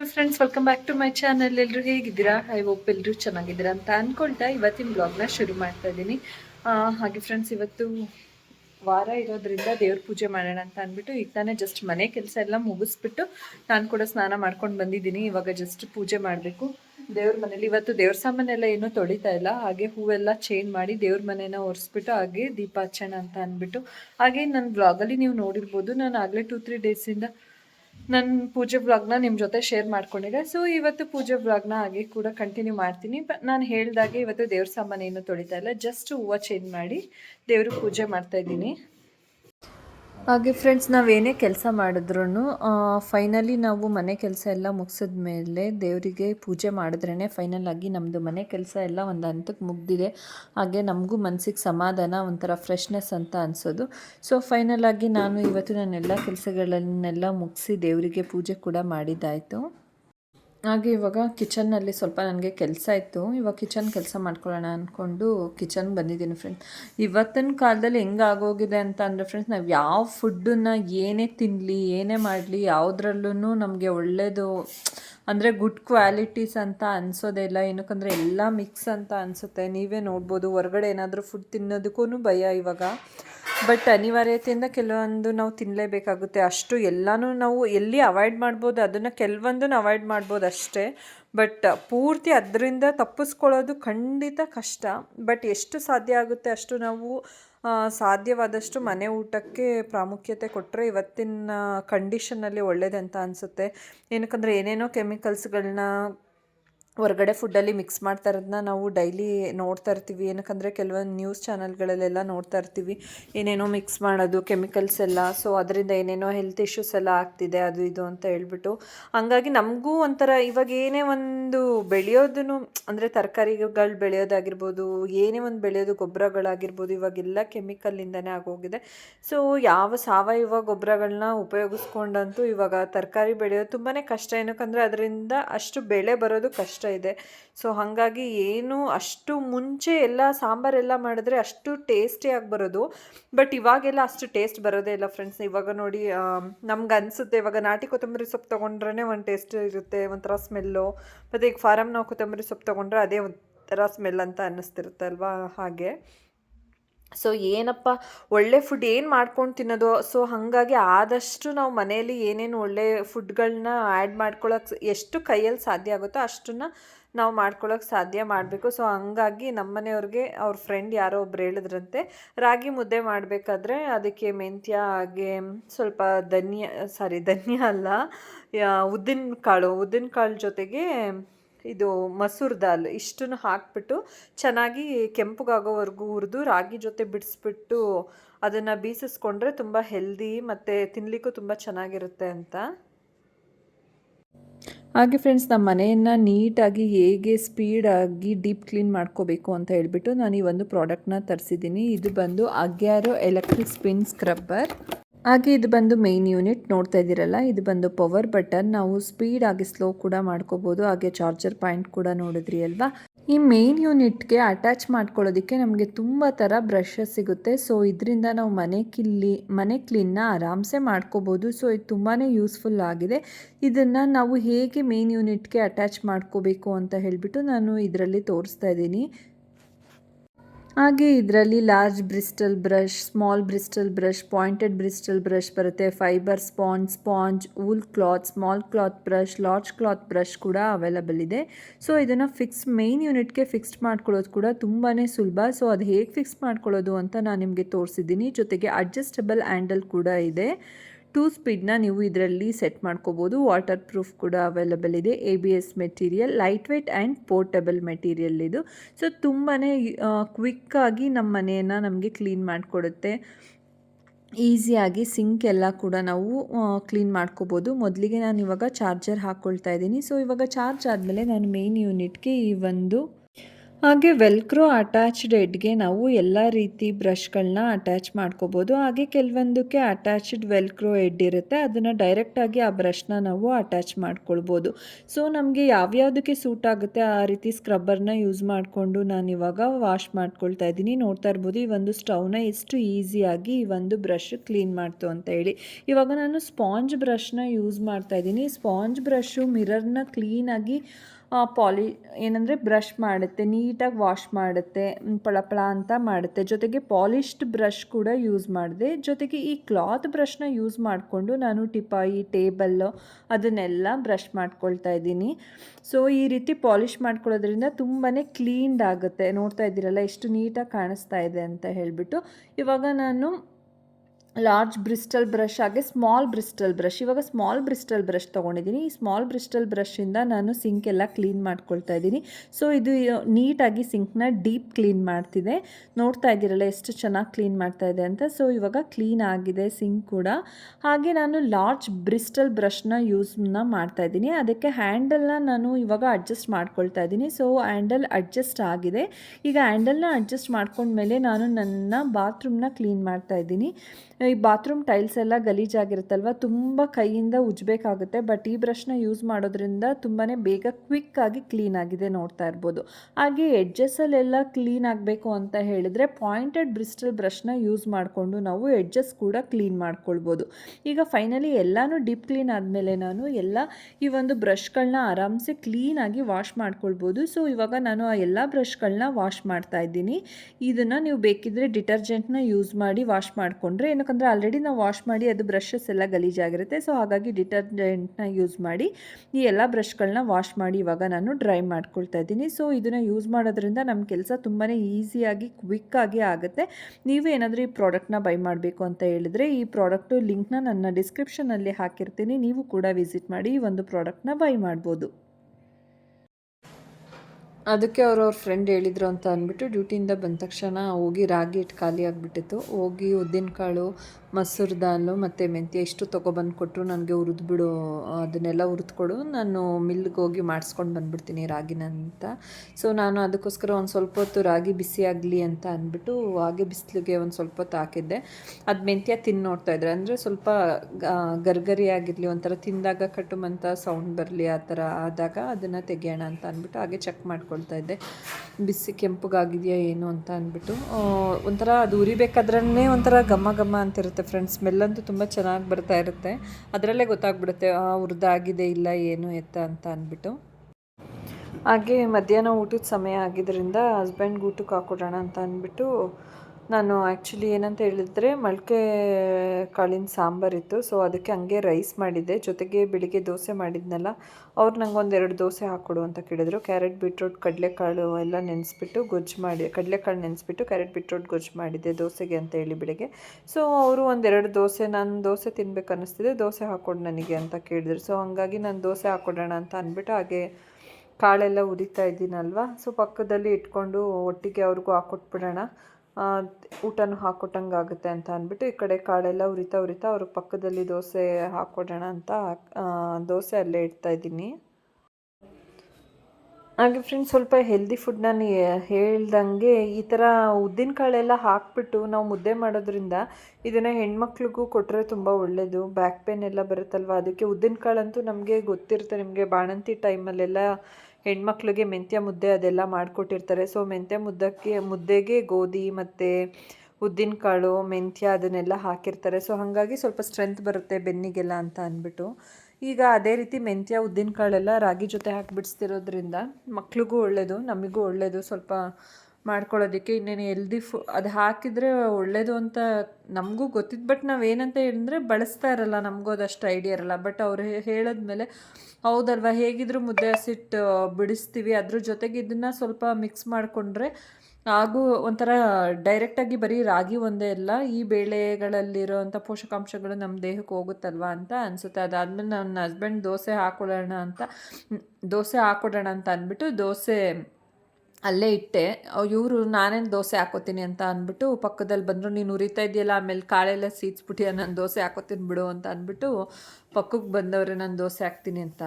Friends welcome back to my channel ಎಲ್ಲರೂ ಹೇಗಿದ್ದೀರಾ? I hope ಎಲ್ಲರೂ ಚೆನ್ನಾಗಿದ್ದೀರಾ ಅಂತ ಅಂದ್ಕೊಳ್ತಾ ಇವತ್ತಿನ ಬ್ಲಾಗ್ನ ಶುರು ಮಾಡ್ತಾ ಇದ್ದೀನಿ. ಹಾಗೆ ಫ್ರೆಂಡ್ಸ್ ಇವತ್ತು ವಾರ ಇರೋದ್ರಿಂದ ದೇವ್ರ ಪೂಜೆ ಮಾಡೋಣ ಅಂತ ಅಂದ್ಬಿಟ್ಟು ಈಗ ತಾನೇ ಜಸ್ಟ್ ಮನೆ ಕೆಲಸ ಎಲ್ಲ ಮುಗಿಸ್ಬಿಟ್ಟು ನಾನು ಕೂಡ ಸ್ನಾನ ಮಾಡ್ಕೊಂಡು ಬಂದಿದ್ದೀನಿ. ಇವಾಗ ಜಸ್ಟ್ ಪೂಜೆ ಮಾಡಬೇಕು. ದೇವ್ರ ಮನೇಲಿ ಇವತ್ತು ದೇವ್ರ ಸಾಮಾನೆಲ್ಲ ಏನೂ ತೊಳಿತಾ ಇಲ್ಲ. ಹಾಗೆ ಹೂವೆಲ್ಲ ಚೇಂಜ್ ಮಾಡಿ ದೇವ್ರ ಮನೇನ ಒರೆಸ್ಬಿಟ್ಟು ಹಾಗೆ ದೀಪ ಹಚ್ಚೋಣ ಅಂತ ಅಂದ್ಬಿಟ್ಟು ಹಾಗೆ ನನ್ನ ಬ್ಲಾಗಲ್ಲಿ ನೀವು ನೋಡಿರ್ಬೋದು. ನಾನು ಆಗಲೇ ಟೂ ತ್ರೀ ಡೇಸಿಂದ ನನ್ನ ಪೂಜೆ ಬ್ಲಾಗ್ನ ನಿಮ್ಮ ಜೊತೆ ಶೇರ್ ಮಾಡ್ಕೊಂಡಿದ್ದೆ. ಸೊ ಇವತ್ತು ಪೂಜೆ ಬ್ಲಾಗ್ನ ಹಾಗೆ ಕೂಡ ಕಂಟಿನ್ಯೂ ಮಾಡ್ತೀನಿ. ಬಟ್ ನಾನು ಹೇಳ್ದಾಗೆ ಇವತ್ತು ದೇವ್ರ ಸಾಮಾನು ಏನು ತೊಳಿತಾ ಇಲ್ಲ. ಜಸ್ಟ್ ಹೂವು ಚೇಂಜ್ ಮಾಡಿ ದೇವ್ರಿಗೆ ಪೂಜೆ ಮಾಡ್ತಾ ಇದ್ದೀನಿ. ಹಾಗೆ ಫ್ರೆಂಡ್ಸ್ ನಾವೇನೇ ಕೆಲಸ ಮಾಡಿದ್ರು ಫೈನಲಿ ನಾವು ಮನೆ ಕೆಲಸ ಎಲ್ಲ ಮುಗಿಸಿದ ಮೇಲೆ ದೇವರಿಗೆ ಪೂಜೆ ಮಾಡಿದ್ರೇ ಫೈನಲ್ ಆಗಿ ನಮ್ಮದು ಮನೆ ಕೆಲಸ ಎಲ್ಲ ಒಂದು ಹಂತಕ್ಕೆ ಮುಗ್ದಿದೆ. ಹಾಗೆ ನಮಗೂ ಮನಸ್ಸಿಗೆ ಸಮಾಧಾನ, ಒಂಥರ ಫ್ರೆಶ್ನೆಸ್ ಅಂತ ಅನಿಸೋದು. ಸೊ ಫೈನಲ್ ಆಗಿ ನಾನು ಇವತ್ತು ನನ್ನ ಎಲ್ಲ ಕೆಲಸಗಳನ್ನೆಲ್ಲ ಮುಗಿಸಿ ದೇವರಿಗೆ ಪೂಜೆ ಕೂಡ ಮಾಡಿದ್ದಾಯಿತು. ಹಾಗೆ ಇವಾಗ ಕಿಚನ್ನಲ್ಲಿ ಸ್ವಲ್ಪ ನನಗೆ ಕೆಲಸ ಇತ್ತು. ಇವಾಗ ಕಿಚನ್ ಕೆಲಸ ಮಾಡ್ಕೊಳ್ಳೋಣ ಅಂದ್ಕೊಂಡು ಕಿಚನ್ಗೆ ಬಂದಿದ್ದೀನಿ ಫ್ರೆಂಡ್ಸ್ ಇವತ್ತಿನ ಕಾಲದಲ್ಲಿ ಹೆಂಗೆ ಆಗೋಗಿದೆ ಅಂತ ಅಂದರೆ ಫ್ರೆಂಡ್ಸ್ ನಾವು ಯಾವ ಫುಡ್ಡನ್ನು ಏನೇ ತಿನ್ನಲಿ ಏನೇ ಮಾಡಲಿ ಯಾವುದ್ರಲ್ಲೂ ನಮಗೆ ಒಳ್ಳೆಯದು ಅಂದರೆ ಗುಡ್ ಕ್ವಾಲಿಟೀಸ್ ಅಂತ ಅನಿಸೋದೇ ಇಲ್ಲ. ಏನಕ್ಕಂದರೆ ಎಲ್ಲ ಮಿಕ್ಸ್ ಅಂತ ಅನಿಸುತ್ತೆ. ನೀವೇ ನೋಡ್ಬೋದು, ಹೊರಗಡೆ ಏನಾದರೂ ಫುಡ್ ತಿನ್ನೋದಕ್ಕೂ ಭಯ ಇವಾಗ. ಬಟ್ ಅನಿವಾರ್ಯತೆಯಿಂದ ಕೆಲವೊಂದು ನಾವು ತಿನ್ನಲೇಬೇಕಾಗುತ್ತೆ ಅಷ್ಟು ಎಲ್ಲನೂ ನಾವು ಎಲ್ಲಿ ಅವಾಯ್ಡ್ ಮಾಡ್ಬೋದು, ಅದನ್ನು ಕೆಲವೊಂದನ್ನು ಅವಾಯ್ಡ್ ಮಾಡ್ಬೋದು ಅಷ್ಟೇ. ಬಟ್ ಪೂರ್ತಿ ಅದರಿಂದ ತಪ್ಪಿಸ್ಕೊಳ್ಳೋದು ಖಂಡಿತ ಕಷ್ಟ. ಬಟ್ ಎಷ್ಟು ಸಾಧ್ಯ ಆಗುತ್ತೆ ಅಷ್ಟು ನಾವು ಸಾಧ್ಯವಾದಷ್ಟು ಮನೆ ಊಟಕ್ಕೆ ಪ್ರಾಮುಖ್ಯತೆ ಕೊಟ್ಟರೆ ಇವತ್ತಿನ ಕಂಡೀಷನಲ್ಲಿ ಒಳ್ಳೆಯದಂತ ಅನಿಸುತ್ತೆ. ಏನಕ್ಕಂದರೆ ಏನೇನೋ ಕೆಮಿಕಲ್ಸ್ಗಳನ್ನ ಹೊರಗಡೆ ಫುಡ್ಡಲ್ಲಿ ಮಿಕ್ಸ್ ಮಾಡ್ತಾ ಇರೋದನ್ನ ನಾವು ಡೈಲಿ ನೋಡ್ತಾ ಇರ್ತೀವಿ. ಏನಕ್ಕಂದರೆ ಕೆಲವೊಂದು ನ್ಯೂಸ್ ಚಾನಲ್ಗಳಲ್ಲೆಲ್ಲ ನೋಡ್ತಾ ಇರ್ತೀವಿ. ಏನೇನೋ ಮಿಕ್ಸ್ ಮಾಡೋದು ಕೆಮಿಕಲ್ಸ್ ಎಲ್ಲ. ಸೊ ಅದರಿಂದ ಏನೇನೋ ಹೆಲ್ತ್ ಇಶ್ಯೂಸ್ ಎಲ್ಲ ಆಗ್ತಿದೆ, ಅದು ಇದು ಅಂತ ಹೇಳ್ಬಿಟ್ಟು. ಹಂಗಾಗಿ ನಮಗೂ ಒಂಥರ ಇವಾಗ ಏನೇ ಒಂದು ಬೆಳೆಯೋದನ್ನು ಅಂದರೆ ತರಕಾರಿಗಳು ಬೆಳೆಯೋದಾಗಿರ್ಬೋದು, ಏನೇ ಒಂದು ಬೆಳೆಯೋದು ಗೊಬ್ಬರಗಳಾಗಿರ್ಬೋದು, ಇವಾಗೆಲ್ಲ ಕೆಮಿಕಲ್ಲಿಂದನೇ ಆಗೋಗಿದೆ. ಸೊ ಯಾವ ಸಾವಯವ ಗೊಬ್ಬರಗಳನ್ನ ಉಪಯೋಗಿಸ್ಕೊಂಡಂತೂ ಇವಾಗ ತರಕಾರಿ ಬೆಳೆಯೋದು ತುಂಬಾ ಕಷ್ಟ. ಏನಕ್ಕಂದರೆ ಅದರಿಂದ ಅಷ್ಟು ಬೆಳೆ ಬರೋದು ಕಷ್ಟ. ಇದೆ. ಸೊ ಹಾಗಾಗಿ ಏನು ಅಷ್ಟು ಮುಂಚೆ ಎಲ್ಲ ಸಾಂಬಾರೆಲ್ಲ ಮಾಡಿದ್ರೆ ಅಷ್ಟು ಟೇಸ್ಟಿಯಾಗಿ ಬರೋದು. ಬಟ್ ಇವಾಗೆಲ್ಲ ಅಷ್ಟು ಟೇಸ್ಟ್ ಬರೋದೇ ಇಲ್ಲ ಫ್ರೆಂಡ್ಸ್ ಇವಾಗ ನೋಡಿ ನಮ್ಗೆ ಅನಿಸುತ್ತೆ ಇವಾಗ ನಾಟಿ ಕೊತ್ತಂಬರಿ ಸೊಪ್ಪು ತೊಗೊಂಡ್ರೆ ಒಂದು ಟೇಸ್ಟ್ ಇರುತ್ತೆ, ಒಂಥರ ಸ್ಮೆಲ್ಲು ಮತ್ತು ಈಗ ಫಾರಮ್ ನಾವು ಕೊತ್ತಂಬರಿ ಸೊಪ್ಪು ತೊಗೊಂಡ್ರೆ ಅದೇ ಒಂಥರ ಸ್ಮೆಲ್ ಅಂತ ಅನ್ನಿಸ್ತಿರುತ್ತೆ ಅಲ್ವಾ ಹಾಗೆ. ಸೊ ಏನಪ್ಪ, ಒಳ್ಳೆ ಫುಡ್ ಏನು ಮಾಡ್ಕೊಂಡು ತಿನ್ನೋದು ಸೊ ಹಾಗಾಗಿ ಆದಷ್ಟು ನಾವು ಮನೆಯಲ್ಲಿ ಏನೇನು ಒಳ್ಳೆ ಫುಡ್ಗಳನ್ನ ಆ್ಯಡ್ ಮಾಡ್ಕೊಳ್ಳೋಕೆ ಎಷ್ಟು ಕೈಯಲ್ಲಿ ಸಾಧ್ಯ ಆಗುತ್ತೋ ಅಷ್ಟನ್ನ ನಾವು ಮಾಡ್ಕೊಳ್ಳೋಕೆ ಸಾಧ್ಯ ಮಾಡಬೇಕು. ಸೊ ಹಂಗಾಗಿ ನಮ್ಮ ಮನೆಯವ್ರಿಗೆ, ಅವ್ರ ಫ್ರೆಂಡ್ ಯಾರೋ ಒಬ್ರು ಹೇಳಿದ್ರಂತೆ, ರಾಗಿ ಮುದ್ದೆ ಮಾಡಬೇಕಾದ್ರೆ ಅದಕ್ಕೆ ಮೆಂತ್ಯ, ಹಾಗೆ ಸ್ವಲ್ಪ ಧನ್ಯ ಸಾರಿ ಧನ್ಯ ಅಲ್ಲ ಉದ್ದಿನ ಕಾಳು ಉದ್ದಿನ ಕಾಳು ಜೊತೆಗೆ ಇದು ಮಸೂರ್ ದಾಲ್ ಇಷ್ಟನ್ನು ಹಾಕ್ಬಿಟ್ಟು ಚೆನ್ನಾಗಿ ಕೆಂಪಗಾಗೋವರೆಗೂ ಹುರಿದು ರಾಗಿ ಜೊತೆ ಬಿಡಿಸ್ಬಿಟ್ಟು ಅದನ್ನು ಬೀಸಿಸ್ಕೊಂಡ್ರೆ ತುಂಬ ಹೆಲ್ದಿ ಮತ್ತು ತಿನ್ನಲಿಕ್ಕೂ ತುಂಬ ಚೆನ್ನಾಗಿರುತ್ತೆ ಅಂತ. ಹಾಗೆ ಫ್ರೆಂಡ್ಸ್ ನಮ್ಮ ಮನೆಯನ್ನು ನೀಟಾಗಿ ಹೇಗೆ ಸ್ಪೀಡಾಗಿ ಡೀಪ್ ಕ್ಲೀನ್ ಮಾಡ್ಕೋಬೇಕು ಅಂತ ಹೇಳಿಬಿಟ್ಟು ನಾನು ಈ ಒಂದು ಪ್ರಾಡಕ್ಟ್ನ ತರಿಸಿದ್ದೀನಿ. ಇದು ಬಂದು ಅಗ್ಯಾರೋ ಎಲೆಕ್ಟ್ರಿಕ್ ಸ್ಪಿನ್ ಸ್ಕ್ರಬ್ಬರ್ ಹಾಗೆ ಇದು ಬಂದು ಮೇನ್ ಯೂನಿಟ್ ನೋಡ್ತಾ ಇದ್ದೀರಲ್ಲ, ಇದು ಬಂದು ಪವರ್ ಬಟನ್ ನಾವು ಸ್ಪೀಡ್ ಆಗಿ ಸ್ಲೋ ಕೂಡ ಮಾಡ್ಕೋಬೋದು, ಹಾಗೆ ಚಾರ್ಜರ್ ಪಾಯಿಂಟ್ ಕೂಡ ನೋಡಿದ್ರಿ ಅಲ್ವಾ? ಈ ಮೇನ್ ಯೂನಿಟ್ಗೆ ಅಟ್ಯಾಚ್ ಮಾಡ್ಕೊಳ್ಳೋದಕ್ಕೆ ನಮಗೆ ತುಂಬ ಥರ ಬ್ರಷಸ್ ಸಿಗುತ್ತೆ. ಸೊ ಇದರಿಂದ ನಾವು ಮನೆ ಕಿಲ್ಲಿ, ಮನೆ ಕ್ಲೀನ್ನ ಆರಾಮ್ಸೆ ಮಾಡ್ಕೋಬೋದು. ಸೊ ಇದು ತುಂಬಾ ಯೂಸ್ಫುಲ್ ಆಗಿದೆ. ಇದನ್ನು ನಾವು ಹೇಗೆ ಮೇನ್ ಯೂನಿಟ್ಗೆ ಅಟ್ಯಾಚ್ ಮಾಡ್ಕೋಬೇಕು ಅಂತ ಹೇಳಿಬಿಟ್ಟು ನಾನು ಇದರಲ್ಲಿ ತೋರಿಸ್ತಾ ಇದ್ದೀನಿ. ಹಾಗೆ ಇದರಲ್ಲಿ large bristle brush small bristle brush pointed bristle brush ಬರುತ್ತೆ. Fibre sponge sponge wool cloth small cloth brush large cloth brush ಕೂಡ ಅವೈಲಬಲ್ ಇದೆ. ಸೊ ಇದನ್ನು ಫಿಕ್ಸ್ ಮೈನ್ ಯೂನಿಟ್ಗೆ ಫಿಕ್ಸ್ ಮಾಡ್ಕೊಳ್ಳೋದು ಕೂಡ ತುಂಬಾ ಸುಲಭ. ಸೊ ಅದು ಹೇಗೆ ಫಿಕ್ಸ್ ಮಾಡ್ಕೊಳ್ಳೋದು ಅಂತ ನಾನು ನಿಮಗೆ ತೋರಿಸಿದ್ದೀನಿ. ಜೊತೆಗೆ ಅಡ್ಜಸ್ಟಬಲ್ ಹ್ಯಾಂಡಲ್ ಕೂಡ ಇದೆ. ಟೂ ಸ್ಪೀಡ್ನ ನೀವು ಇದರಲ್ಲಿ ಸೆಟ್ ಮಾಡ್ಕೋಬೋದು. ವಾಟರ್ ಪ್ರೂಫ್ ಕೂಡ ಅವೈಲಬಲ್ ಇದೆ. A B S material lightweight and portable material ಇದು ಸೊ ತುಂಬಾ ಕ್ವಿಕ್ಕಾಗಿ ನಮ್ಮ ಮನೆಯನ್ನು ನಮಗೆ ಕ್ಲೀನ್ ಮಾಡಿಕೊಡುತ್ತೆ. ಈಸಿಯಾಗಿ ಸಿಂಕ್ ಎಲ್ಲ ಕೂಡ ನಾವು ಕ್ಲೀನ್ ಮಾಡ್ಕೋಬೋದು. ಮೊದಲಿಗೆ ನಾನು ಇವಾಗ ಚಾರ್ಜರ್ ಹಾಕ್ಕೊಳ್ತಾ ಇದ್ದೀನಿ. ಸೊ ಇವಾಗ ಚಾರ್ಜ್ ಆದಮೇಲೆ ನಾನು ಮೇನ್ ಯೂನಿಟ್ಗೆ ಈ ಒಂದು ಹಾಗೆ ವೆಲ್ಕ್ರೋ ಅಟ್ಯಾಚ್ಡ್ ಎಡ್ಗೆ ನಾವು ಎಲ್ಲ ರೀತಿ ಬ್ರಷ್ಗಳನ್ನ ಅಟ್ಯಾಚ್ ಮಾಡ್ಕೋಬೋದು. ಹಾಗೆ ಕೆಲವೊಂದಕ್ಕೆ ಅಟ್ಯಾಚ್ಡ್ ವೆಲ್ಕ್ರೋ ಎಡ್ ಇರುತ್ತೆ. ಅದನ್ನು ಡೈರೆಕ್ಟಾಗಿ ಆ ಬ್ರಷ್ನ ನಾವು ಅಟ್ಯಾಚ್ ಮಾಡ್ಕೊಳ್ಬೋದು. ಸೊ, ನಮಗೆ ಯಾವ್ಯಾವುದಕ್ಕೆ ಸೂಟ್ ಆಗುತ್ತೆ ಆ ರೀತಿ ಸ್ಕ್ರಬ್ಬರ್ನ ಯೂಸ್ ಮಾಡಿಕೊಂಡು ನಾನು ಇವಾಗ ವಾಶ್ ಮಾಡ್ಕೊಳ್ತಾ ಇದ್ದೀನಿ. ನೋಡ್ತಾ ಇರ್ಬೋದು, ಈ ಒಂದು ಸ್ಟವ್ನ ಎಷ್ಟು ಈಸಿಯಾಗಿ ಈ ಒಂದು ಬ್ರಷ್ ಕ್ಲೀನ್ ಮಾಡ್ತು ಅಂತ ಹೇಳಿ. ಇವಾಗ ನಾನು ಸ್ಪಾಂಜ್ ಬ್ರಷ್ನ ಯೂಸ್ ಮಾಡ್ತಾ ಇದ್ದೀನಿ. ಸ್ಪಾಂಜ್ ಬ್ರಷು ಮಿರರ್ನ ಕ್ಲೀನಾಗಿ ಪಾಲಿ, ಏನಂದರೆ ಬ್ರಷ್ ಮಾಡುತ್ತೆ, ನೀಟಾಗಿ ವಾಶ್ ಮಾಡುತ್ತೆ ಪಳಪಳ ಅಂತ ಮಾಡುತ್ತೆ. ಜೊತೆಗೆ ಪಾಲಿಶ್ಡ್ ಬ್ರಷ್ ಕೂಡ ಯೂಸ್ ಮಾಡಿದೆ. ಜೊತೆಗೆ ಈ ಕ್ಲಾತ್ ಬ್ರಷ್ನ ಯೂಸ್ ಮಾಡಿಕೊಂಡು ನಾನು ಟಿಪಾಯಿ, ಟೇಬಲ್ಲು ಅದನ್ನೆಲ್ಲ ಬ್ರಷ್ ಮಾಡ್ಕೊಳ್ತಾ ಇದ್ದೀನಿ. ಸೊ, ಈ ರೀತಿ ಪಾಲಿಷ್ ಮಾಡ್ಕೊಳ್ಳೋದ್ರಿಂದ ತುಂಬಾ ಕ್ಲೀನ್ಡ್ ಆಗುತ್ತೆ. ನೋಡ್ತಾ ಇದ್ದೀರಲ್ಲ, ಎಷ್ಟು ನೀಟಾಗಿ ಕಾಣಿಸ್ತಾ ಇದೆ ಅಂತ ಹೇಳಿಬಿಟ್ಟು. ಇವಾಗ ನಾನು ಲಾರ್ಜ್ ಬ್ರಿಸ್ಟಲ್ ಬ್ರಷ್ ಹಾಗೆ ಸ್ಮಾಲ್ ಬ್ರಿಸ್ಟಲ್ ಬ್ರಷ್ ಇವಾಗ ಸ್ಮಾಲ್ ಬ್ರಿಸ್ಟಲ್ ಬ್ರಷ್ ತೊಗೊಂಡಿದ್ದೀನಿ. ಈ ಸ್ಮಾಲ್ ಬ್ರಿಸ್ಟಲ್ ಬ್ರಷಿಂದ ನಾನು ಸಿಂಕ್ ಎಲ್ಲ ಕ್ಲೀನ್ ಮಾಡ್ಕೊಳ್ತಾ ಇದ್ದೀನಿ. ಸೊ ಇದು ನೀಟಾಗಿ ಸಿಂಕ್ನ ಡೀಪ್ ಕ್ಲೀನ್ ಮಾಡ್ತಿದೆ. ನೋಡ್ತಾ ಇದ್ದೀರಲ್ಲ ಎಷ್ಟು ಚೆನ್ನಾಗಿ ಕ್ಲೀನ್ ಮಾಡ್ತಾ ಇದೆ ಅಂತ. ಸೊ ಇವಾಗ ಕ್ಲೀನ್ ಆಗಿದೆ ಸಿಂಕ್ ಕೂಡ. ಹಾಗೆ ನಾನು ಲಾರ್ಜ್ ಬ್ರಿಸ್ಟಲ್ ಬ್ರಷ್ನ ಯೂಸ್ನ ಮಾಡ್ತಾ ಇದ್ದೀನಿ. ಅದಕ್ಕೆ ಹ್ಯಾಂಡಲ್ನ ನಾನು ಇವಾಗ ಅಡ್ಜಸ್ಟ್ ಮಾಡ್ಕೊಳ್ತಾ ಇದ್ದೀನಿ. ಸೊ ಹ್ಯಾಂಡಲ್ ಅಡ್ಜಸ್ಟ್ ಆಗಿದೆ. ಈಗ ಹ್ಯಾಂಡಲ್ನ ಅಡ್ಜಸ್ಟ್ ಮಾಡ್ಕೊಂಡ್ಮೇಲೆ ನಾನು ನನ್ನ ಬಾತ್ರೂಮ್ನ ಕ್ಲೀನ್ ಮಾಡ್ತಾ ಇದ್ದೀನಿ. ಈ ಬಾತ್ರೂಮ್ ಟೈಲ್ಸ್ ಎಲ್ಲ ಗಲೀಜಾಗಿರುತ್ತಲ್ವ ತುಂಬ ಕೈಯಿಂದ ಉಜ್ಜಬೇಕಾಗುತ್ತೆ, ಬಟ್ ಈ ಬ್ರಷ್ನ ಯೂಸ್ ಮಾಡೋದ್ರಿಂದ ತುಂಬಾ ಬೇಗ ಕ್ವಿಕ್ಕಾಗಿ ಕ್ಲೀನ್ ಆಗಿದೆ ನೋಡ್ತಾ ಇರ್ಬೋದು. ಹಾಗೆ ಎಡ್ಜಸ್ಸಲ್ಲೆಲ್ಲ ಕ್ಲೀನ್ ಆಗಬೇಕು ಅಂತ ಹೇಳಿದರೆ ಪಾಯಿಂಟೆಡ್ ಬ್ರಿಸ್ಟಲ್ ಬ್ರಷ್ನ ಯೂಸ್ ಮಾಡಿಕೊಂಡು ನಾವು ಎಡ್ಜಸ್ ಕೂಡ ಕ್ಲೀನ್ ಮಾಡ್ಕೊಳ್ಬೋದು. ಈಗ ಫೈನಲಿ ಎಲ್ಲನೂ ಡೀಪ್ ಕ್ಲೀನ್ ಆದಮೇಲೆ ನಾನು ಎಲ್ಲ ಈ ಒಂದು ಬ್ರಷ್ಗಳನ್ನ ಆರಾಮ್ಸೆ ಕ್ಲೀನಾಗಿ ವಾಶ್ ಮಾಡ್ಕೊಳ್ಬೋದು. ಸೊ, ಇವಾಗ ನಾನು ಆ ಎಲ್ಲ ಬ್ರಷ್ಗಳನ್ನ ವಾಶ್ ಮಾಡ್ತಾ ಇದ್ದೀನಿ. ಇದನ್ನು ನೀವು ಬೇಕಿದ್ದರೆ ಡಿಟರ್ಜೆಂಟ್ನ ಯೂಸ್ ಮಾಡಿ ವಾಶ್ ಮಾಡಿಕೊಂಡ್ರೆ ಏನಕ್ಕಂದರೆ ಆಲ್ರೆಡಿ ನಾವು ವಾಶ್ ಮಾಡಿ ಅದು ಬ್ರಷಸ್ ಎಲ್ಲ ಗಲೀಜಾಗಿರುತ್ತೆ ಸೊ ಹಾಗಾಗಿ ಡಿಟರ್ಜೆಂಟ್ನ ಯೂಸ್ ಮಾಡಿ ಈ ಎಲ್ಲ ಬ್ರಷ್ಗಳನ್ನ ವಾಶ್ ಮಾಡಿ ಇವಾಗ ನಾನು ಡ್ರೈ ಮಾಡ್ಕೊಳ್ತಾ ಇದ್ದೀನಿ. ಸೊ ಇದನ್ನು ಯೂಸ್ ಮಾಡೋದ್ರಿಂದ ನಮ್ಮ ಕೆಲಸ ತುಂಬಾ ಈಸಿಯಾಗಿ ಕ್ವಿಕ್ಕಾಗಿ ಆಗುತ್ತೆ. ನೀವು ಏನಾದರೂ ಈ ಪ್ರಾಡಕ್ಟ್ನ ಬೈ ಮಾಡಬೇಕು ಅಂತ ಹೇಳಿದರೆ ಈ ಪ್ರಾಡಕ್ಟು ಲಿಂಕ್ನ ನನ್ನ ಡಿಸ್ಕ್ರಿಪ್ಷನಲ್ಲಿ ಹಾಕಿರ್ತೀನಿ. ನೀವು ಕೂಡ ವಿಸಿಟ್ ಮಾಡಿ ಈ ಒಂದು ಪ್ರಾಡಕ್ಟ್ನ ಬೈ ಮಾಡ್ಬೋದು. ಅದಕ್ಕೆ ಅವ್ರವ್ರ ಅವ್ರ ಫ್ರೆಂಡ್ ಹೇಳಿದ್ರು ಅಂತ ಅಂದ್ಬಿಟ್ಟು ಡ್ಯೂಟಿಯಿಂದ ಬಂದ ತಕ್ಷಣ ಹೋಗಿ ರಾಗಿ ಹಿಟ್ಟು ಖಾಲಿ ಆಗಿಬಿಟ್ಟಿತ್ತು. ಹೋಗಿ ಉದ್ದಿನಕಾಳು ಮಸೂರು ದಾಲು ಮತ್ತು ಮೆಂತ್ಯ ಇಷ್ಟು ತೊಗೊಬಂದು ಕೊಟ್ಟರು ನನಗೆ ಹುರಿದ್ಬಿಡು ಅದನ್ನೆಲ್ಲ ಹುರಿದ್ಕೊಡು, ನಾನು ಮಿಲ್ಗೆ ಹೋಗಿ ಮಾಡಿಸ್ಕೊಂಡು ಬಂದುಬಿಡ್ತೀನಿ ರಾಗಿನ ಅಂತ ಸೊ ನಾನು ಅದಕ್ಕೋಸ್ಕರ ಒಂದು ಸ್ವಲ್ಪ ಹೊತ್ತು ರಾಗಿ ಬಿಸಿ ಆಗಲಿ ಅಂತ ಅಂದ್ಬಿಟ್ಟು ಹಾಗೆ ಬಿಸಿಲಿಗೆ ಒಂದು ಸ್ವಲ್ಪ ಹೊತ್ತು ಹಾಕಿದ್ದೆ. ಅದು ಮೆಂತ್ಯ ತಿಂದು ನೋಡ್ತಾ ಇದ್ರೆ, ಅಂದರೆ ಸ್ವಲ್ಪ ಗರ್ಗರಿ ಆಗಿರಲಿ, ಒಂಥರ ತಿಂದಾಗ ಕಟ್ಟುಮಂತ ಸೌಂಡ್ ಬರಲಿ, ಆ ಥರ ಆದಾಗ ಅದನ್ನು ತೆಗೆಯೋಣ ಅಂತ ಅಂದ್ಬಿಟ್ಟು ಹಾಗೆ ಚೆಕ್ ಮಾಡ್ಕೊಳ್ತಾ ಇದ್ದೆ. ಬಿಸಿ ಕೆಂಪಗಾಗಿದೆಯಾ, ಏನು ಅಂತ ಅಂದ್ಬಿಟ್ಟು ಒಂಥರ ಅದು ಉರಿಬೇಕಾದ್ರೇ ಒಂಥರ ಘಮ ಘಮ ಅಂತಿರುತ್ತೆ. ಫ್ರೆಂಡ್ಸ್. ಸ್ಮೆಲ್ಲಂತೂ ತುಂಬ ಚೆನ್ನಾಗಿ ಬರ್ತಾ ಇರುತ್ತೆ. ಅದರಲ್ಲೇ ಗೊತ್ತಾಗ್ಬಿಡುತ್ತೆ ಹುರಿದಾಗಿದೆ ಇಲ್ಲ, ಏನು ಎತ್ತ ಅಂತ ಅಂದ್ಬಿಟ್ಟು. ಹಾಗೆ ಮಧ್ಯಾಹ್ನ ಊಟದ ಸಮಯ ಆಗಿದ್ದರಿಂದ ಹಸ್ಬೆಂಡ್ಗೆ ಊಟಕ್ಕೆ ಹಾಕ್ಕೊಡೋಣ ಅಂತ ಅಂದ್ಬಿಟ್ಟು ನಾನು ಆ್ಯಕ್ಚುಲಿ ಏನಂತ ಹೇಳಿದ್ರೆ ಮೊಳಕೆ ಕಾಳಿನ ಸಾಂಬಾರಿತ್ತು ಸೊ ಅದಕ್ಕೆ ಹಂಗೆ ರೈಸ್ ಮಾಡಿದ್ದೆ. ಜೊತೆಗೆ ಬೆಳಿಗ್ಗೆ ದೋಸೆ ಮಾಡಿದ್ನಲ್ಲ, ಅವ್ರು ನಂಗೆ ಒಂದೆರಡು ದೋಸೆ ಹಾಕ್ಕೊಡು ಅಂತ ಕೇಳಿದರು. ಕ್ಯಾರೆಟ್ ಬೀಟ್ರೂಟ್ ಕಡಲೆಕಾಳು ಎಲ್ಲ ನೆನೆಸ್ಬಿಟ್ಟು ಗೊಜ್ಜು ಮಾಡಿ, ಕಡಲೆಕಾಳು ನೆನೆಸ್ಬಿಟ್ಟು ಕ್ಯಾರೆಟ್ ಬೀಟ್ರೂಟ್ ಗೊಜ್ಜು ಮಾಡಿದ್ದೆ ದೋಸೆಗೆ ಅಂತ ಹೇಳಿ ಬೆಳಿಗ್ಗೆ. ಸೊ ಅವರು ಒಂದೆರಡು ದೋಸೆ, ನಾನು ದೋಸೆ ತಿನ್ಬೇಕು ಅನ್ನಿಸ್ತಿದೆ ದೋಸೆ ಹಾಕ್ಕೊಡು ನನಗೆ ಅಂತ ಕೇಳಿದ್ರು. ಸೊ ಹಂಗಾಗಿ ನಾನು ದೋಸೆ ಹಾಕ್ಕೊಡೋಣ ಅಂತ ಅಂದ್ಬಿಟ್ಟು ಹಾಗೆ ಕಾಳೆಲ್ಲ ಉರಿತಾ ಇದ್ದೀನಲ್ವ? ಸೊ ಪಕ್ಕದಲ್ಲಿ ಇಟ್ಕೊಂಡು ಒಟ್ಟಿಗೆ ಅವ್ರಿಗೂ ಹಾಕ್ಕೊಟ್ಬಿಡೋಣ ಊಟನೂ ಹಾಕ್ಕೊಟ್ಟಂಗೆ ಆಗುತ್ತೆ ಅಂತ ಅಂದ್ಬಿಟ್ಟು ಈ ಕಡೆ ಕಾಳೆಲ್ಲ ಉರಿತಾ ಉರಿತಾ ಅವ್ರ ಪಕ್ಕದಲ್ಲಿ ದೋಸೆ ಹಾಕ್ಕೊಡೋಣ ಅಂತ ದೋಸೆ ಅಲ್ಲೇ ಇಡ್ತಾ ಇದ್ದೀನಿ. ಹಾಗೆ ಫ್ರೆಂಡ್ಸ್ ಸ್ವಲ್ಪ ಹೆಲ್ದಿ ಫುಡ್ ನಾನು ಹೇಳ್ದಂಗೆ ಈ ಥರ ಉದ್ದಿನ ಕಾಳೆಲ್ಲ ಹಾಕ್ಬಿಟ್ಟು ನಾವು ಮುದ್ದೆ ಮಾಡೋದ್ರಿಂದ ಇದನ್ನು ಹೆಣ್ಮಕ್ಳಿಗೂ ಕೊಟ್ಟರೆ ತುಂಬ ಒಳ್ಳೆಯದು ಬ್ಯಾಕ್ ಪೇನ್ ಎಲ್ಲ ಬರುತ್ತಲ್ವ? ಅದಕ್ಕೆ ಉದ್ದಿನ ಕಾಳಂತೂ ನಮಗೆ ಗೊತ್ತಿರುತ್ತೆ, ನಿಮಗೆ ಬಾಣಂತಿ ಟೈಮಲ್ಲೆಲ್ಲ ಹೆಣ್ಮಕ್ಳಿಗೆ ಮೆಂತ್ಯ ಮುದ್ದೆ ಅದೆಲ್ಲ ಮಾಡಿಕೊಟ್ಟಿರ್ತಾರೆ. ಸೊ ಮೆಂತ್ಯ ಮುದ್ದಕ್ಕೆ, ಮುದ್ದೆಗೆ ಗೋಧಿ ಮತ್ತು ಉದ್ದಿನ ಕಾಳು ಮೆಂತ್ಯ ಅದನ್ನೆಲ್ಲ ಹಾಕಿರ್ತಾರೆ. ಸೊ ಹಾಗಾಗಿ ಸ್ವಲ್ಪ ಸ್ಟ್ರೆಂತ್ ಬರುತ್ತೆ ಬೆನ್ನಿಗೆಲ್ಲ ಅಂತ ಅಂದ್ಬಿಟ್ಟು. ಈಗ ಅದೇ ರೀತಿ ಮೆಂತ್ಯ ಉದ್ದಿನ ಕಾಳೆಲ್ಲ ರಾಗಿ ಜೊತೆ ಹಾಕಿ ಬಿಡಿಸ್ತಿರೋದ್ರಿಂದ ಮಕ್ಳಿಗೂ ಒಳ್ಳೆಯದು ನಮಗೂ ಒಳ್ಳೆಯದು ಸ್ವಲ್ಪ ಮಾಡ್ಕೊಳ್ಳೋದಕ್ಕೆ ಇನ್ನೇನು ಎಲ್ದಿ ಫು ಅದು ಹಾಕಿದರೆ ಒಳ್ಳೆಯದು ಅಂತ ನಮಗೂ ಗೊತ್ತಿತ್ತು ಬಟ್ ನಾವು ಏನಂತ ಹೇಳಿದ್ರೆ ಬಳಸ್ತಾ ಇರಲ್ಲ. ನಮಗೂ ಅದಷ್ಟು ಐಡಿಯಾ ಇರಲ್ಲ. ಬಟ್ ಅವ್ರು ಹೇಳಿದ್ಮೇಲೆ ಹೌದಲ್ವ? ಹೇಗಿದ್ರು ಮುದ್ದೆ ಹಸಿಟ್ಟು ಬಿಡಿಸ್ತೀವಿ. ಅದ್ರ ಜೊತೆಗೆ ಇದನ್ನು ಸ್ವಲ್ಪ ಮಿಕ್ಸ್ ಮಾಡಿಕೊಂಡ್ರೆ ಹಾಗೂ ಒಂಥರ ಡೈರೆಕ್ಟಾಗಿ ಬರೀ ರಾಗಿ ಒಂದೇ ಅಲ್ಲ, ಈ ಬೇಳೆಗಳಲ್ಲಿರೋವಂಥ ಪೋಷಕಾಂಶಗಳು ನಮ್ಮ ದೇಹಕ್ಕೆ ಹೋಗುತ್ತಲ್ವ ಅಂತ ಅನಿಸುತ್ತೆ. ಅದಾದಮೇಲೆ ನನ್ನ ಹಸ್ಬೆಂಡ್ ದೋಸೆ ಹಾಕೊಳ್ಳೋಣ ಅಂತ, ದೋಸೆ ಹಾಕೊಡೋಣ ಅಂತ ಅಂದ್ಬಿಟ್ಟು ದೋಸೆ ಅಲ್ಲೇ ಇಟ್ಟೆ. ಇವರು, ನಾನೇನು ದೋಸೆ ಹಾಕೋತೀನಿ ಅಂತ ಅಂದ್ಬಿಟ್ಟು ಪಕ್ಕದಲ್ಲಿ ಬಂದರು, ನೀನು ಉರಿತಾ ಇದೆಯಲ್ಲ ಆಮೇಲೆ ಕಾಳೆಲ್ಲ ಸೀಚ್ಬಿಟ್ಟಿಯ ನಾನು ದೋಸೆ ಹಾಕೋತೀನಿ ಬಿಡು ಅಂತ ಅಂದ್ಬಿಟ್ಟು ಪಕ್ಕಕ್ಕೆ ಬಂದವ್ರೆ, ನಾನು ದೋಸೆ ಹಾಕ್ತೀನಿ ಅಂತ.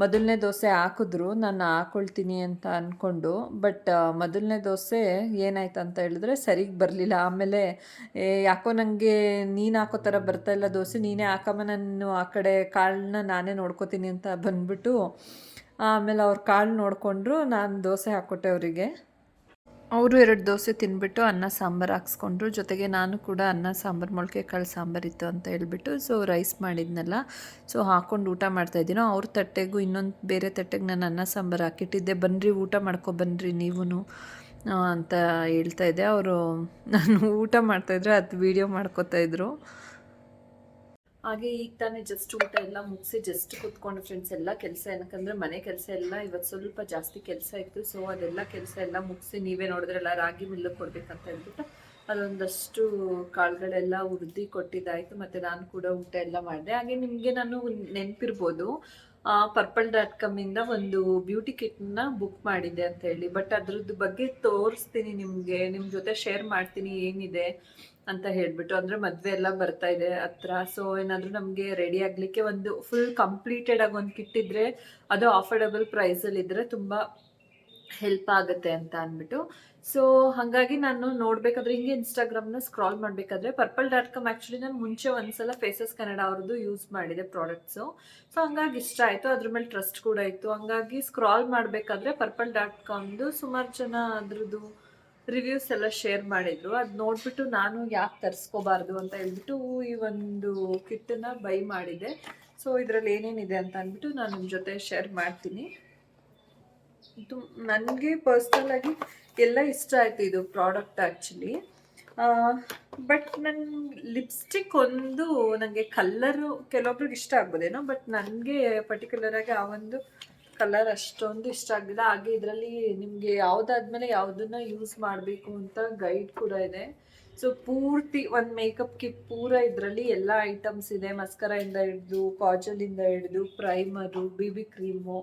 ಮೊದಲನೇ ದೋಸೆ ಹಾಕಿದ್ರು, ನಾನು ಹಾಕೊಳ್ತೀನಿ ಅಂತ ಅಂದ್ಕೊಂಡು ಬಟ್ ಮೊದಲನೇ ದೋಸೆ ಏನಾಯ್ತು ಅಂತ ಹೇಳಿದ್ರೆ ಸರಿಗೆ ಬರಲಿಲ್ಲ. ಆಮೇಲೆ ಯಾಕೋ ನನಗೆ ನೀನು ಹಾಕೋ ಥರ ಇಲ್ಲ ದೋಸೆ, ನೀನೇ ಹಾಕಮ್ಮ, ನಾನು ಆ ಕಡೆ ಕಾಳನ್ನ ನಾನೇ ನೋಡ್ಕೋತೀನಿ ಅಂತ ಬಂದ್ಬಿಟ್ಟು ಆಮೇಲೆ ಅವ್ರ ಕಾಳು ನೋಡಿಕೊಂಡ್ರು ನಾನು ದೋಸೆ ಹಾಕ್ಕೊಟ್ಟೆ ಅವರಿಗೆ. ಅವರು ಎರಡು ದೋಸೆ ತಿನ್ಬಿಟ್ಟು ಅನ್ನ ಸಾಂಬಾರು ಹಾಕ್ಸ್ಕೊಂಡ್ರು. ಜೊತೆಗೆ ನಾನು ಕೂಡ ಅನ್ನ ಸಾಂಬಾರು ಮೊಳಕೆ ಕಾಳು ಸಾಂಬಾರು ಇತ್ತು ಅಂತ ಹೇಳ್ಬಿಟ್ಟು, ಸೊ ರೈಸ್ ಮಾಡಿದ್ನಲ್ಲ. ಸೊ ಹಾಕ್ಕೊಂಡು ಊಟ ಮಾಡ್ತಾಯಿದ್ದೀನೋ ಅವ್ರ ತಟ್ಟೆಗೂ ಇನ್ನೊಂದು ಬೇರೆ ತಟ್ಟೆಗೆ ನಾನು ಅನ್ನ ಸಾಂಬಾರು ಹಾಕಿಟ್ಟಿದ್ದೆ. ಬನ್ನಿರಿ ಊಟ ಮಾಡ್ಕೊ ಬನ್ನಿರಿ ನೀವೂ ಅಂತ ಹೇಳ್ತಾ ಇದ್ದೆ. ಅವರು ನಾನು ಊಟ ಮಾಡ್ತಾಯಿದ್ರೆ ಅದು ವೀಡಿಯೋ ಮಾಡ್ಕೋತಾ ಇದ್ರು. ಹಾಗೆ ಈಗ ತಾನೇ ಜಸ್ಟ್ ಊಟ ಎಲ್ಲ ಮುಗಿಸಿ ಜಸ್ಟ್ ಕುತ್ಕೊಂಡು ಫ್ರೆಂಡ್ಸ್ ಎಲ್ಲ ಕೆಲಸ ಏನಕ್ಕಂದ್ರೆ ಮನೆ ಕೆಲಸ ಎಲ್ಲ ಇವತ್ತು ಸ್ವಲ್ಪ ಜಾಸ್ತಿ ಕೆಲಸ ಇತ್ತು. ಸೊ ಅದೆಲ್ಲ ಕೆಲಸ ಎಲ್ಲ ಮುಗಿಸಿ ನೀವೇ ನೋಡಿದ್ರಲ್ಲ ರಾಗಿ ಮಿಲ್ಲು ಕೊಡ್ಬೇಕಂತ ಹೇಳ್ಬಿಟ್ಟು ಅದೊಂದಷ್ಟು ಕಾಳುಗಳೆಲ್ಲ ಉರಿದು ಕೊಟ್ಟಿದ್ದಾಯಿತು. ಮತ್ತು ನಾನು ಕೂಡ ಊಟ ಎಲ್ಲ ಮಾಡಿದೆ. ಹಾಗೆ ನಿಮಗೆ ನಾನು ನೆನಪಿರ್ಬೋದು. ಪರ್ಪಲ್ ಡಾಟ್ ಕಾಮಿಂದ ಒಂದು ಬ್ಯೂಟಿ ಕಿಟ್ನ ಬುಕ್ ಮಾಡಿದ್ದೆ ಅಂತ ಹೇಳಿ. ಬಟ್ ಅದ್ರದ್ದು ಬಗ್ಗೆ ತೋರಿಸ್ತೀನಿ ನಿಮಗೆ ನಿಮ್ಮ ಜೊತೆ ಶೇರ್ ಮಾಡ್ತೀನಿ ಏನಿದೆ ಅಂತ ಹೇಳಿಬಿಟ್ಟು. ಅಂದರೆ ಮದುವೆ ಎಲ್ಲ ಬರ್ತಾ ಇದೆ ಹತ್ರ. ಸೊ ಏನಾದರೂ ನಮಗೆ ರೆಡಿ ಆಗಲಿಕ್ಕೆ ಒಂದು ಫುಲ್ ಕಂಪ್ಲೀಟೆಡ್ ಆಗಿ ಒಂದು ಕಿಟ್ ಇದ್ದರೆ ಅದು ಪ್ರೈಸಲ್ಲಿ ಇದ್ದರೆ ತುಂಬ ಹೆಲ್ಪ್ ಆಗುತ್ತೆ ಅಂತ ಅಂದ್ಬಿಟ್ಟು ಸೊ ಹಾಗಾಗಿ ನಾನು ನೋಡ್ಬೇಕಾದ್ರೆ ಹಿಂಗೆ ಇನ್ಸ್ಟಾಗ್ರಾಮ್ನ ಸ್ಕ್ರಾಲ್ ಮಾಡಬೇಕಾದ್ರೆ ಪರ್ಪಲ್ ಡಾಟ್ ಕಾಮ್ ಆ್ಯಕ್ಚುಲಿ ನಾನು ಮುಂಚೆ ಒಂದ್ಸಲ ಫೇಸಸ್ ಕನ್ನಡ ಅವ್ರದ್ದು ಯೂಸ್ ಮಾಡಿದೆ ಪ್ರಾಡಕ್ಟ್ಸು ಸೊ ಹಂಗಾಗಿ ಇಷ್ಟ ಆಯಿತು. ಅದ್ರ ಮೇಲೆ ಟ್ರಸ್ಟ್ ಕೂಡ ಇತ್ತು. ಹಂಗಾಗಿ ಸ್ಕ್ರಾಲ್ ಮಾಡಬೇಕಾದ್ರೆ ಪರ್ಪಲ್ ಡಾಟ್ ಕಾಮ್ದು ಸುಮಾರು ಜನ ಅದ್ರದ್ದು ರಿವ್ಯೂಸ್ ಎಲ್ಲ ಶೇರ್ ಮಾಡಿದ್ರು. ಅದು ನೋಡಿಬಿಟ್ಟು ನಾನು ಯಾಕೆ ತರಿಸ್ಕೋಬಾರ್ದು ಅಂತ ಹೇಳ್ಬಿಟ್ಟು ಈ ಒಂದು ಕಿಟ್ಟನ್ನು ಬೈ ಮಾಡಿದೆ. ಸೊ ಇದರಲ್ಲಿ ಏನೇನಿದೆ ಅಂತ ಅಂದ್ಬಿಟ್ಟು ನಾನು ನಿಮ್ಮ ಜೊತೆ ಶೇರ್ ಮಾಡ್ತೀನಿ. ಇದು ನನಗೆ ಪರ್ಸ್ನಲಾಗಿ ಎಲ್ಲ ಇಷ್ಟ ಆಯಿತು ಇದು ಪ್ರಾಡಕ್ಟ್ ಆ್ಯಕ್ಚುಲಿ ಬಟ್ ನನ್ನ ಲಿಪ್ಸ್ಟಿಕ್ ಒಂದು ನನಗೆ ಕಲ್ಲರು ಕೆಲವೊಬ್ರಿಗೆ ಇಷ್ಟ ಆಗ್ಬೋದೇನೋ ಬಟ್ ನನಗೆ ಪರ್ಟಿಕ್ಯುಲರಾಗಿ ಆ ಒಂದು ಕಲರ್ ಅಷ್ಟೊಂದು ಇಷ್ಟ ಆಗಲಿಲ್ಲ ಹಾಗೆ ಇದರಲ್ಲಿ ನಿಮಗೆ ಯಾವುದಾದ್ಮೇಲೆ ಯಾವುದನ್ನ ಯೂಸ್ ಮಾಡಬೇಕು ಅಂತ ಗೈಡ್ ಕೂಡ ಇದೆ. ಸೊ ಪೂರ್ತಿ ಒಂದು ಮೇಕಪ್ ಕಿಟ್ ಪೂರ ಇದರಲ್ಲಿ ಎಲ್ಲ ಐಟಮ್ಸ್ ಇದೆ. ಮಸ್ಕರಿಂದ ಹಿಡಿದು ಕಾಜಲಿಂದ ಹಿಡಿದು primer B B cream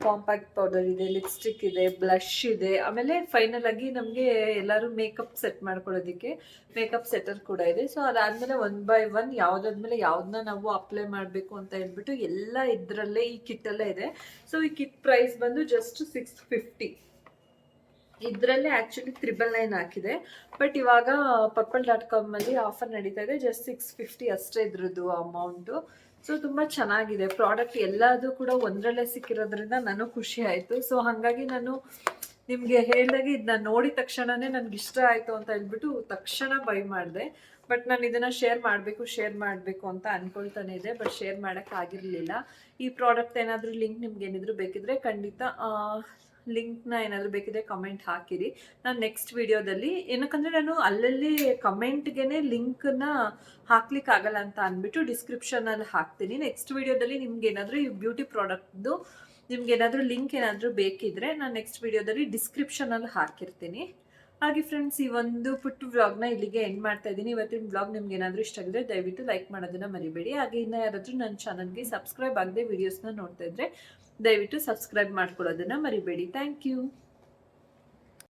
compact powder ಇದೆ ಲಿಪ್ಸ್ಟಿಕ್ ಇದೆ ಬ್ಲಷ್ ಇದೆ. ಆಮೇಲೆ ಫೈನಲ್ ಆಗಿ ನಮಗೆ ಎಲ್ಲರೂ ಮೇಕಪ್ ಸೆಟ್ ಮಾಡ್ಕೊಳ್ಳೋದಕ್ಕೆ ಮೇಕಪ್ ಸೆಟರ್ ಕೂಡ ಇದೆ. ಸೊ ಅದಾದಮೇಲೆ ಒನ್ ಬೈ ಒನ್ ಯಾವುದಾದ್ಮೇಲೆ ಯಾವ್ದನ್ನ ನಾವು ಅಪ್ಲೈ ಮಾಡಬೇಕು ಅಂತ ಹೇಳ್ಬಿಟ್ಟು ಎಲ್ಲ ಇದರಲ್ಲೇ ಈ ಕಿಟ್ಟಲ್ಲೇ ಇದೆ. ಸೊ ಈ ಕಿಟ್ ಪ್ರೈಸ್ ಬಂದು ಜಸ್ಟ್ ಸಿಕ್ಸ್ ಫಿಫ್ಟಿ ಇದರಲ್ಲೇ ಆ್ಯಕ್ಚುಲಿ ತ್ರಿಬಲ್ ನೈನ್ ಹಾಕಿದೆ. ಬಟ್ ಇವಾಗ ಪರ್ಪಲ್ ಡಾಟ್ ಕಾಮಲ್ಲಿ ಆಫರ್ ನಡೀತಾ ಇದೆ. ಜಸ್ಟ್ ಸಿಕ್ಸ್ ಫಿಫ್ಟಿ ಅಷ್ಟೇ ಇದ್ರದ್ದು ಅಮೌಂಟು ಸೊ ತುಂಬ ಚೆನ್ನಾಗಿದೆ. ಪ್ರಾಡಕ್ಟ್ ಎಲ್ಲದೂ ಕೂಡ ಒಂದರಲ್ಲೇ ಸಿಕ್ಕಿರೋದ್ರಿಂದ ನಾನು ಖುಷಿ ಆಯಿತು. ಸೊ ಹಾಗಾಗಿ ನಾನು ನಿಮಗೆ ಹೇಳಿದಾಗ ಇದನ್ನ ನೋಡಿದ ತಕ್ಷಣವೇ ನನಗೆ ಇಷ್ಟ ಆಯಿತು ಅಂತ ಹೇಳ್ಬಿಟ್ಟು ತಕ್ಷಣ ಬೈ ಮಾಡಿದೆ. ಬಟ್ ನಾನು ಇದನ್ನು ಶೇರ್ ಮಾಡಬೇಕು ಶೇರ್ ಮಾಡಬೇಕು ಅಂತ ಅಂದ್ಕೊಳ್ತಾನೆ ಇದೆ. ಬಟ್ ಶೇರ್ ಮಾಡೋಕ್ಕಾಗಿರಲಿಲ್ಲ ಈ ಪ್ರಾಡಕ್ಟ್ ಏನಾದರೂ ಲಿಂಕ್ ನಿಮ್ಗೆ ಏನಿದ್ರು ಬೇಕಿದ್ರೆ ಖಂಡಿತ ಲಿಂಕ್ನ ಏನಾದರೂ ಬೇಕಿದ್ರೆ ಕಮೆಂಟ್ ಹಾಕಿರಿ. ನಾನು ನೆಕ್ಸ್ಟ್ ವಿಡಿಯೋದಲ್ಲಿ ಏನಕ್ಕಂದರೆ ನಾನು ಅಲ್ಲಲ್ಲಿ ಕಮೆಂಟ್ಗೆ ಲಿಂಕನ್ನ ಹಾಕ್ಲಿಕ್ಕೆ ಆಗಲ್ಲ ಅಂತ ಅಂದ್ಬಿಟ್ಟು ಡಿಸ್ಕ್ರಿಪ್ಷನಲ್ಲಿ ಹಾಕ್ತೀನಿ. ನೆಕ್ಸ್ಟ್ ವಿಡಿಯೋದಲ್ಲಿ ನಿಮ್ಗೆ ಏನಾದರೂ ಈ ಬ್ಯೂಟಿ ಪ್ರಾಡಕ್ಟ್ದು ನಿಮ್ಗೆ ಏನಾದರೂ ಲಿಂಕ್ ಏನಾದರೂ ಬೇಕಿದ್ರೆ ನಾನು ನೆಕ್ಸ್ಟ್ ವಿಡಿಯೋದಲ್ಲಿ ಡಿಸ್ಕ್ರಿಪ್ಷನಲ್ಲಿ ಹಾಕಿರ್ತೀನಿ. ಹಾಗೆ ಫ್ರೆಂಡ್ಸ್ ಈ ಒಂದು ಪುಟ್ಟು ವ್ಲಾಗ್ನ ಇಲ್ಲಿಗೆ ಎಂಡ್ ಮಾಡ್ತಾ ಇದ್ದೀನಿ. ಇವತ್ತಿನ ವ್ಲಾಗ್ ನಿಮ್ಗೆ ಏನಾದರೂ ಇಷ್ಟ ಆಗಿದ್ರೆ ದಯವಿಟ್ಟು ಲೈಕ್ ಮಾಡೋದನ್ನ ಮರಿಬೇಡಿ. ಹಾಗೆ ಇನ್ನು ಯಾರಾದರೂ ನನ್ನ ಚಾನಲ್ಗೆ ಸಬ್ಸ್ಕ್ರೈಬ್ ಆಗದೆ ವೀಡಿಯೋಸ್ನ ನೋಡ್ತಾ ಇದ್ರೆ ದಯವಿಟ್ಟು ಸಬ್ಸ್ಕ್ರೈಬ್ ಮಾಡ್ಕೊಳ್ಳೋದನ್ನು ಮರಿಬೇಡಿ. Thank you.